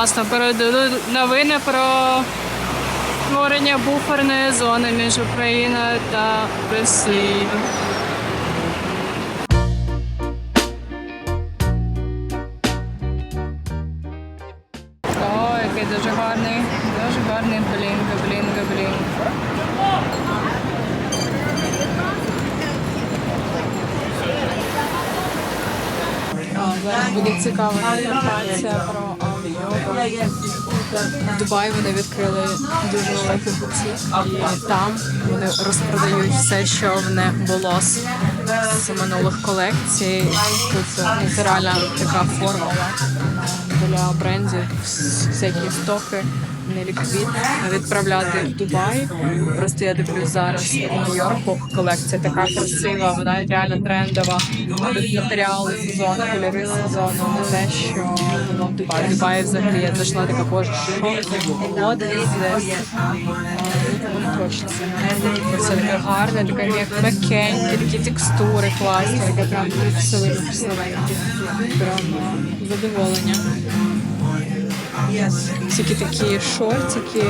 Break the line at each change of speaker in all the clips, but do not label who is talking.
класно. Передали новини про створення буферної зони між Україною та Росією. Який дуже гарний, дуже гарний блінга, блінга. Зараз буде цікава інформація про. В Дубаї вони відкрили дуже великий бутик, і там вони розпродають все, що в них було з, минулих колекцій. Тут літеральна така формула е, для брендів, всякі стоки. Не ліквід відправляти в Дубай. Просто я дивлюсь зараз в Нью-Йорку. Колекція така красива, вона реально трендова. Тут матеріали сезону, кольори сезону, те, що воно в Дубаї. В Дубаї взагалі я зайшла така боже, що what is this? А, ну, Точно. Все таке як м'якеньке, такі текстури класні, таке прям люксове. Прям задоволення. Всякі такі шортики,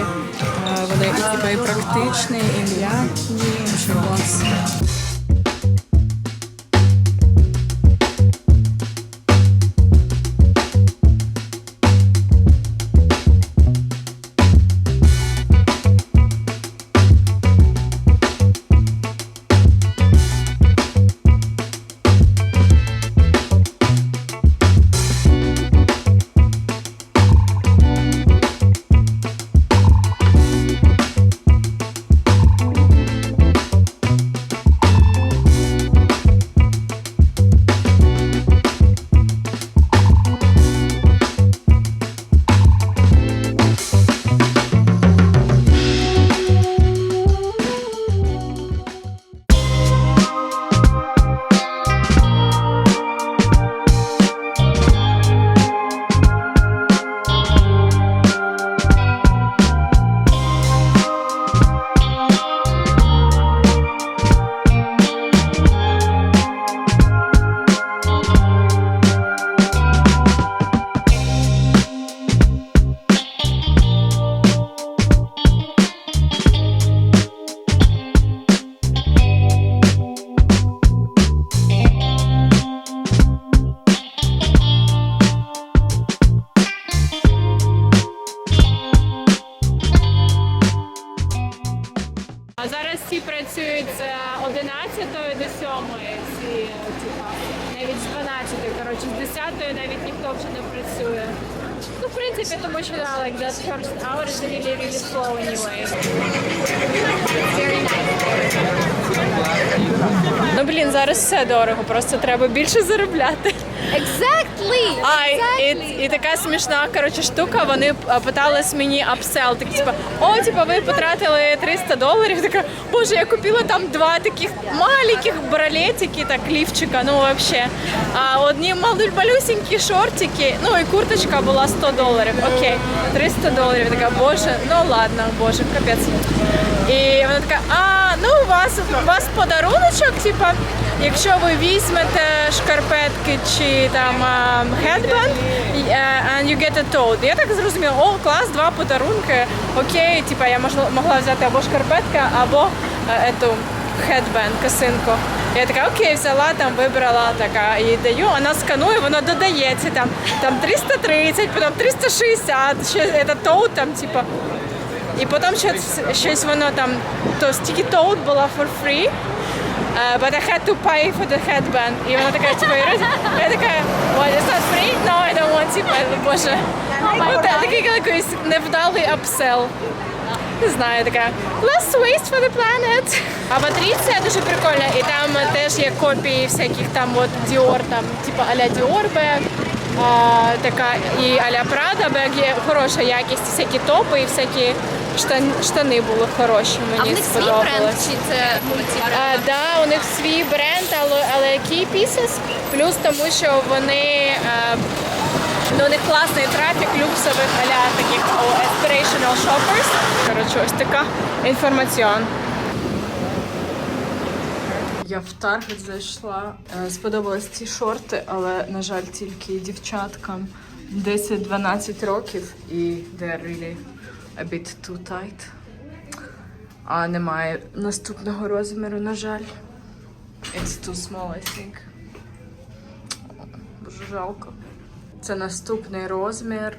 вони і практичні, і м'які, клас. 10 навіть ніхто вже не працює. Ну, в принципі, тому що да, like, that first hour is really, really slow anyway. Ну, блін, зараз все дорого, просто треба більше заробляти.
Exactly.
А, і, і така смішна коротше, штука. Вони питались мені апсел. Так, типа, о, типа, ви потратили 300 доларів. Така, боже, я купила там два таких маленьких бралетики, так, лівчика, ну вообще. А одні мал- малюсенькі шортики, ну і курточка була 100 доларів. Окей, 300 доларів. Я Така, боже, ну ладно, боже, капець. І вона така, а, ну у вас у вас подаруночок, типа, якщо ви візьмете шкарпетки чи там headband and you get a tote. Я так зрозуміла, о, клас, два подарунки. Окей, типа я могла взяти або шкарпетка, або е, ету headband, косинку. Я така, окей, взяла там, вибрала така і даю, вона сканує, воно додається там, там 330, потім 360, ще этот тоут там, типа, і потім щось, щось воно там, то стільки тоут була for free, but I had to pay for the headband. І вона така, типу, я така, what, it's not free? No, I don't want, типу, боже. Ну, такий якийсь невдалий апсел. Не знаю, така less waste for the planet. А Патріція дуже прикольна, і там теж є копії всяких там от Dior, там, типу а-ля Dior бег, а, така і а-ля Prada бег, є хороша якість, всякі топи і всякі штан, штани були хороші,
А в
мені
них свій бренд чи це?
А, да, у них свій бренд, але, але який pieces, плюс тому, що вони е, ну, у них класний трафік люксових аля таких aspirational shoppers. Коротше, ось така інформаціон. Я в Таргет зайшла. Е, Сподобались ці шорти, але, на жаль, тільки дівчаткам. 10-12 років і they're really a bit too tight. А немає наступного розміру, на жаль. It's too small, I think. Дуже жалко. Це наступний розмір.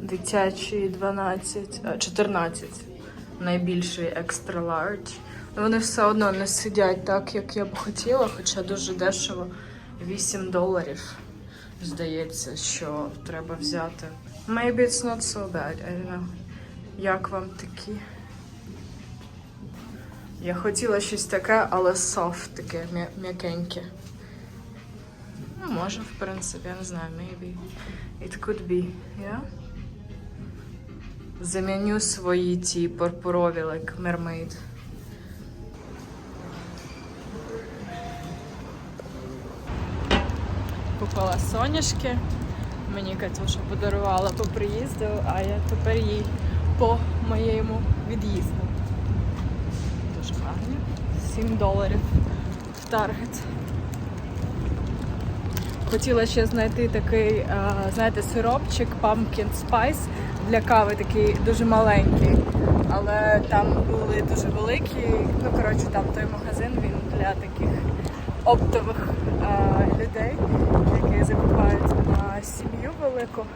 Дитячий 12, 14. Найбільший extra large. Ну, Вони все одно не сидять так, як я б хотіла, хоча дуже дешево. 8 доларів. Здається, що треба взяти. Maybe it's not so bad, I don't know. Як вам такі? Я хотіла щось таке, але soft таке, м'якеньке. Ну, може, в принципі, я не знаю, maybe. It could be, yeah? Заміню свої ті пурпурові, like mermaid. Купила соняшки. Мені Катюша подарувала по приїзду, а я тепер їй по моєму від'їзду. Дуже гарні. 7 доларів в Таргет. Хотіла ще знайти такий, е, знаєте, сиропчик Pumpkin Spice для кави, такий дуже маленький. Але там були дуже великі. Ну, коротше, там той магазин він для таких оптових е, людей, велику.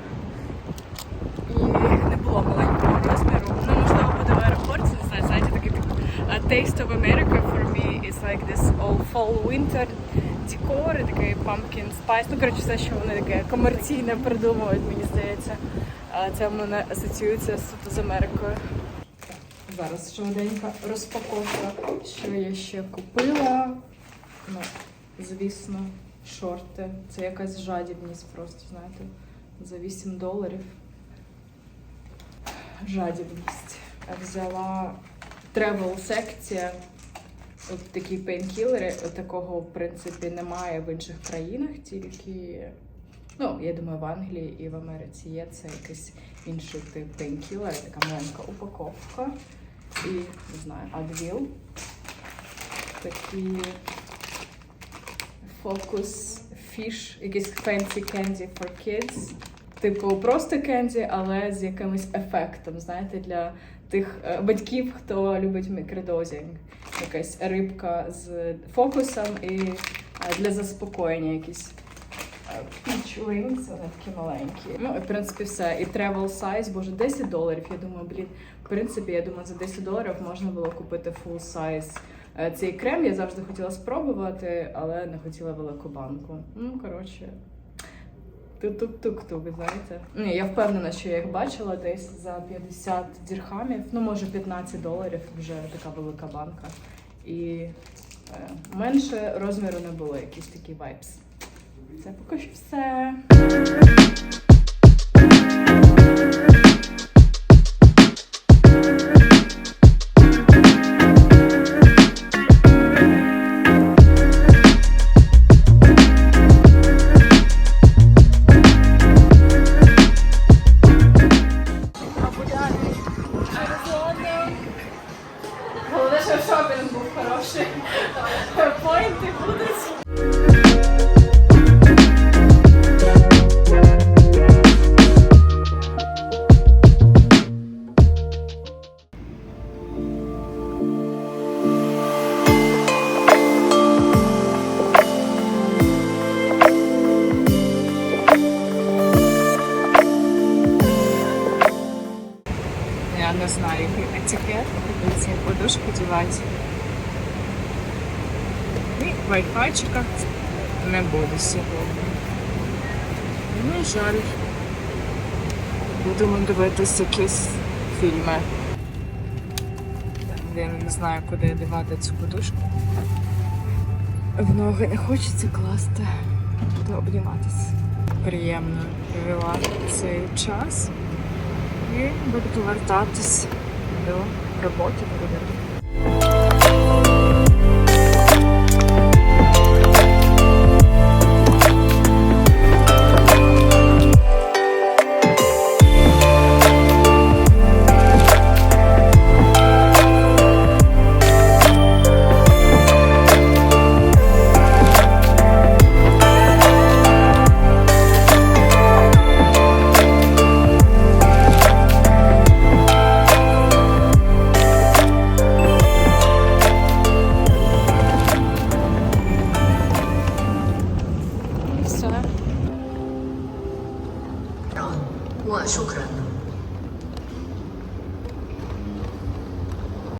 І не було маленького розміру. Ну, можливо, буде в аеропорті, не знаю, знаєте, такий типу Taste of America for me is like this all fall winter decor, такий pumpkin spice. Ну, коротше, все, що вони таке комерційне придумують, мені здається. А Це в мене асоціюється суто з Америкою. Зараз швиденька розпаковка, що я ще купила. Ну, звісно, шорти. Це якась жадібність просто, знаєте, за 8 доларів. Жадібність. Взяла тревел секція. От такі пейнкілери. Такого, в принципі, немає в інших країнах, тільки. Ну, я думаю, в Англії і в Америці є це якийсь інший тип пейнкілера, така маленька упаковка. І не знаю, Advil. Такі Focus Fish, якийсь fancy candy for kids. Типу, просто кенді, але з якимось ефектом, знаєте, для тих е, батьків, хто любить мікродозінг. Якась рибка з фокусом і е, для заспокоєння якісь е, peach wings, вони такі маленькі. Ну, і, в принципі, все. І travel size, боже, 10 доларів. Я думаю, блін, в принципі, я думаю, за 10 доларів можна було купити full size. Е, Цей крем я завжди хотіла спробувати, але не хотіла велику банку. Ну, коротше, тук-тук-тук, знаєте. Ні, я впевнена, що я їх бачила десь за 50 дірхамів, ну може 15 доларів вже така велика банка. І е, менше розміру не було, якісь такі вайпс. Це поки що все. Не знаю, який етикет, куди ці подушки дівати. І вайфайчика не буде сьогодні. Ну, жаль. Будемо дивитися якісь фільми. Я не знаю, куди дівати цю подушку. В ноги не хочеться класти. Буду обніматися. Приємно провела цей час. І буду повертатись до роботи.